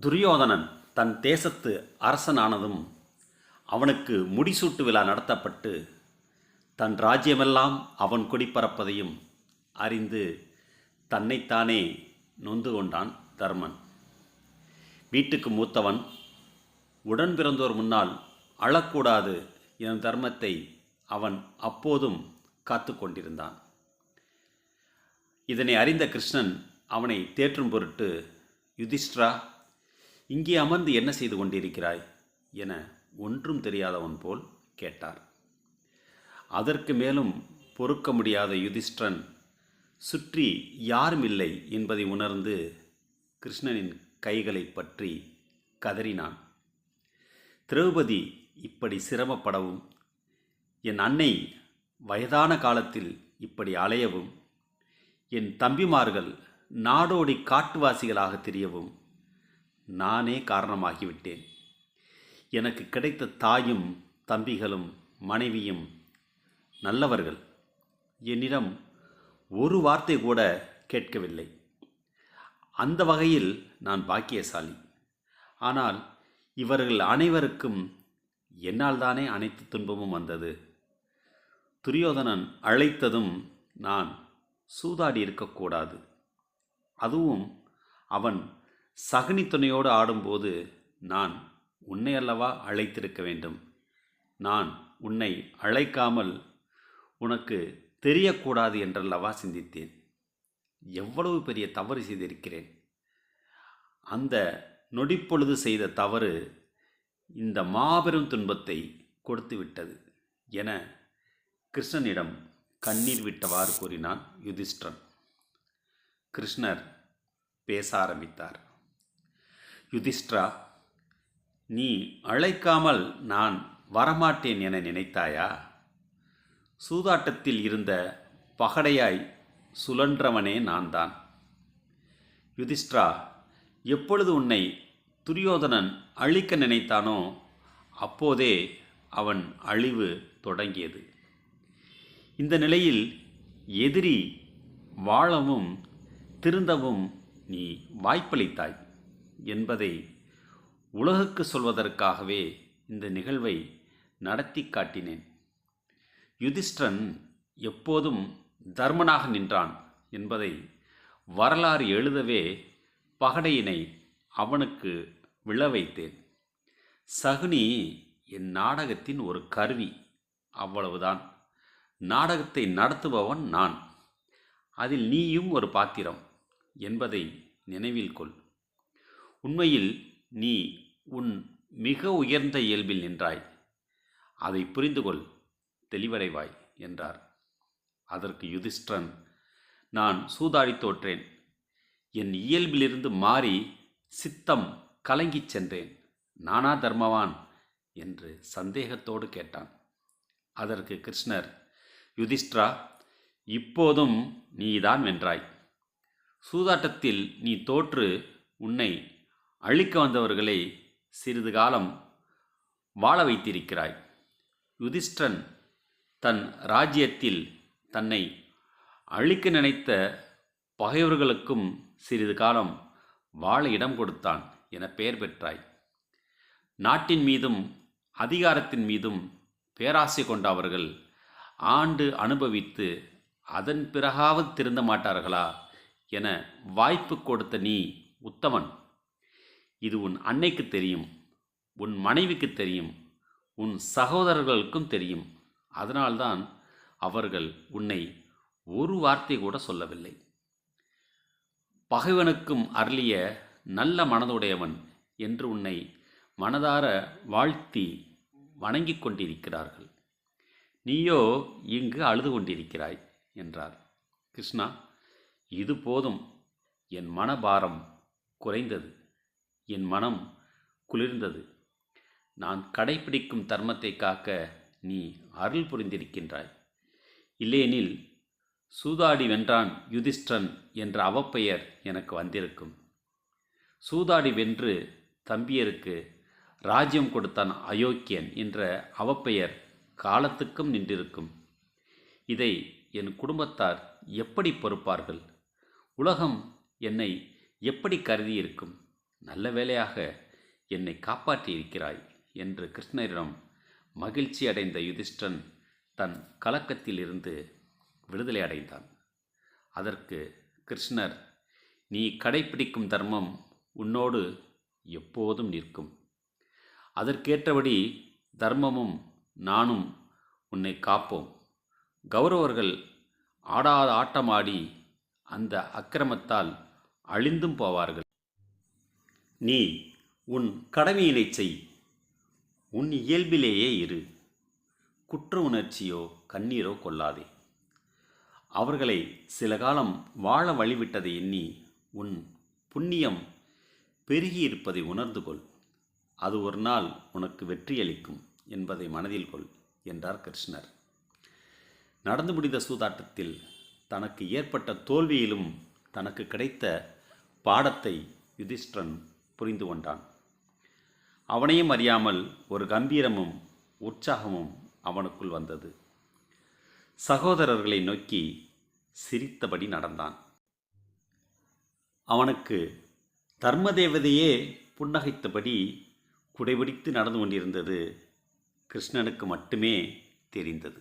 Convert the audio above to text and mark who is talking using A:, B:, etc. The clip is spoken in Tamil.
A: துரியோதனன் தன் தேசத்து அரசனானதும் அவனுக்கு முடிசூட்டு விழா நடத்தப்பட்டு தன் ராஜ்யமெல்லாம் அவன் குடிப்பறப்பதையும் அறிந்து தன்னைத்தானே நொந்து கொண்டான் தர்மன். வீட்டுக்கு மூத்தவன் உடன் பிறந்தோர் முன்னால் அழக்கூடாது என் தர்மத்தை அவன் அப்போதும் காத்து கொண்டிருந்தான். இதனை அறிந்த கிருஷ்ணன் அவனை தேற்றும் பொருட்டு யுதிஷ்டிரா இங்கே அமர்ந்து என்ன செய்து கொண்டிருக்கிறாய்? என ஒன்றும் தெரியாதவன் போல் கேட்டார். அதற்கு மேலும் பொறுக்க முடியாத யுதிஷ்டிரன் சுற்றி யாரும் இல்லை என்பதை உணர்ந்து கிருஷ்ணனின் கைகளை பற்றி கதறினான். திரௌபதி இப்படி சிரமப்படவும் என் அன்னை வயதான காலத்தில் இப்படி அலையவும் என் தம்பிமார்கள் நாடோடி காட்டுவாசிகளாக தெரியவும் நானே காரணமாகிவிட்டேன். எனக்கு கிடைத்த தாயும் தம்பிகளும் மனைவியும் நல்லவர்கள். என்னிடம் ஒரு வார்த்தை கூட கேட்கவில்லை. அந்த வகையில் நான் பாக்கியசாலி. ஆனால் இவர்கள் அனைவருக்கும் என்னால் தானே அனைத்து துன்பமும் வந்தது? துரியோதனன் அழைத்ததும் நான் சூதாடி இருக்கக்கூடாது. அதுவும் அவன் சகுனி துணையோடு ஆடும்போது நான் உன்னை அல்லவா அழைத்திருக்க வேண்டும். நான் உன்னை அழைக்காமல் உனக்கு தெரியக்கூடாது என்றல்லவா சிந்தித்தேன். எவ்வளவு பெரிய தவறு செய்திருக்கிறேன். அந்த நொடிப்பொழுது செய்த தவறு இந்த மாபெரும் துன்பத்தை கொடுத்து விட்டது என கிருஷ்ணனிடம் கண்ணீர் விட்டவாறு கூறினான் யுதிஷ்டன் கிருஷ்ணர் பேச ஆரம்பித்தார். யுதிஷ்டிரா நீ அழைக்காமல் நான் வரமாட்டேன் என நினைத்தாயா? சூதாட்டத்தில் இருந்த பகடையாய் சுழன்றவனே நான் தான் யுதிஷ்டிரா எப்பொழுது உன்னை துரியோதனன் அழிக்க நினைத்தானோ அப்போதே அவன் அழிவு தொடங்கியது. இந்த நிலையில் எதிரி வாழவும் திருந்தவும் நீ வாய்ப்பளித்தாய். என்பதை உலகுக்கு சொல்வதற்காகவே இந்த நிகழ்வை நடத்தி காட்டினேன். யுதிஷ்டன் எப்போதும் தர்மனாக நின்றான் என்பதை வரலாறு எழுதவே பகடையினை அவனுக்கு விழ வைத்தேன். சகுனி என் நாடகத்தின் ஒரு கருவி அவ்வளவுதான். நாடகத்தை நடத்துபவன் நான். அதில் நீயும் ஒரு பாத்திரம் என்பதை நினைவில் கொள். உண்மையில் நீ உன் மிக உயர்ந்த இயல்பில் நின்றாய். அதை புரிந்து கொள் தெளிவடைவாய் என்றார். அதற்கு யுதிஷ்டிரன் நான் சூதாடி தோற்றேன். என் இயல்பிலிருந்து மாறி சித்தம் கலங்கிச் சென்றேன். நானா தர்மவான்? என்று சந்தேகத்தோடு கேட்டான். அதற்கு கிருஷ்ணர் யுதிஷ்டிரா இப்போதும் நீதான் வென்றாய். சூதாட்டத்தில் நீ தோற்று உன்னை அழிக்க வந்தவர்களை சிறிது காலம் வாழ வைத்திருக்கிறாய். யுதிஷ்டன் தன் ராஜ்யத்தில் தன்னை அழிக்க நினைத்த பகைவர்களுக்கும் சிறிது காலம் வாழ இடம் கொடுத்தான் என பெயர் பெற்றாய். நாட்டின் மீதும் அதிகாரத்தின் மீதும் பேராசை கொண்ட அவர்கள் ஆண்டு அனுபவித்து அதன் பிறகாவது திருந்த மாட்டார்களா? என வாய்ப்பு கொடுத்த நீ உத்தமன். இது உன் அன்னைக்கு தெரியும் உன் மனைவிக்கு தெரியும் உன் சகோதரர்களுக்கும் தெரியும். அதனால்தான் அவர்கள் உன்னை ஒரு வார்த்தை கூட சொல்லவில்லை. பகைவனுக்கும் அருளிய நல்ல மனதுடையவன் என்று உன்னை மனதார வாழ்த்தி வணங்கிக் கொண்டிருக்கிறார்கள். நீயோ இங்கு அழுது கொண்டிருக்கிறாய் என்றார். கிருஷ்ணா இது போதும். என் மனபாரம் குறைந்தது. என் மனம் குளிர்ந்தது. நான் கடைபிடிக்கும் தர்மத்தை காக்க நீ அருள் புரிந்திருக்கின்றாய். இல்லையெனில் சூதாடி வென்றான் யுதிஷ்டன் என்ற அவப்பெயர் எனக்கு வந்திருக்கும். சூதாடி வென்று தம்பியருக்கு ராஜ்யம் கொடுத்தான் அயோக்கியன் என்ற அவப்பெயர் காலத்துக்கும் நின்றிருக்கும். இதை என் குடும்பத்தார் எப்படி பொறுப்பார்கள்? உலகம் என்னை எப்படி கருதியிருக்கும்? நல்ல வேளையாக என்னை காப்பாற்றியிருக்கிறாய் என்று கிருஷ்ணரிடம் மகிழ்ச்சி அடைந்த யுதிஷ்டன் தன் கலக்கத்திலிருந்து விடுதலை அடைந்தான். அதற்கு கிருஷ்ணர் நீ கடைப்பிடிக்கும் தர்மம் உன்னோடு எப்போதும் நிற்கும். அதற்கேற்றபடி தர்மமும் நானும் உன்னை காப்போம். கௌரவர்கள் ஆடாத ஆட்டமாடி அந்த அக்கிரமத்தால் அழிந்தும் போவார்கள். நீ உன் கடமையினை செய். உன் இயல்பிலேயே இரு. குற்ற உணர்ச்சியோ கண்ணீரோ கொள்ளாதே. அவர்களை சில காலம் வாழ வழிவிட்டதை எண்ணி உன் புண்ணியம் பெருகியிருப்பதை உணர்ந்து கொள். அது ஒரு நாள் உனக்கு வெற்றியளிக்கும் என்பதை மனதில் கொள் என்றார் கிருஷ்ணர். நடந்து முடிந்த சூதாட்டத்தில் தனக்கு ஏற்பட்ட தோல்வியிலும் தனக்கு கிடைத்த பாடத்தை யுதிஷ்டன் புரிந்து கொண்டான் அவனையும் அறியாமல் ஒரு கம்பீரமும் உற்சாகமும் அவனுக்குள் வந்தது. சகோதரர்களை நோக்கி சிரித்தபடி நடந்தான். அவனுக்கு தர்மதேவதையே புன்னகைத்தபடி குடைபிடித்து நடந்து கொண்டிருந்தது கிருஷ்ணனுக்கு மட்டுமே தெரிந்தது.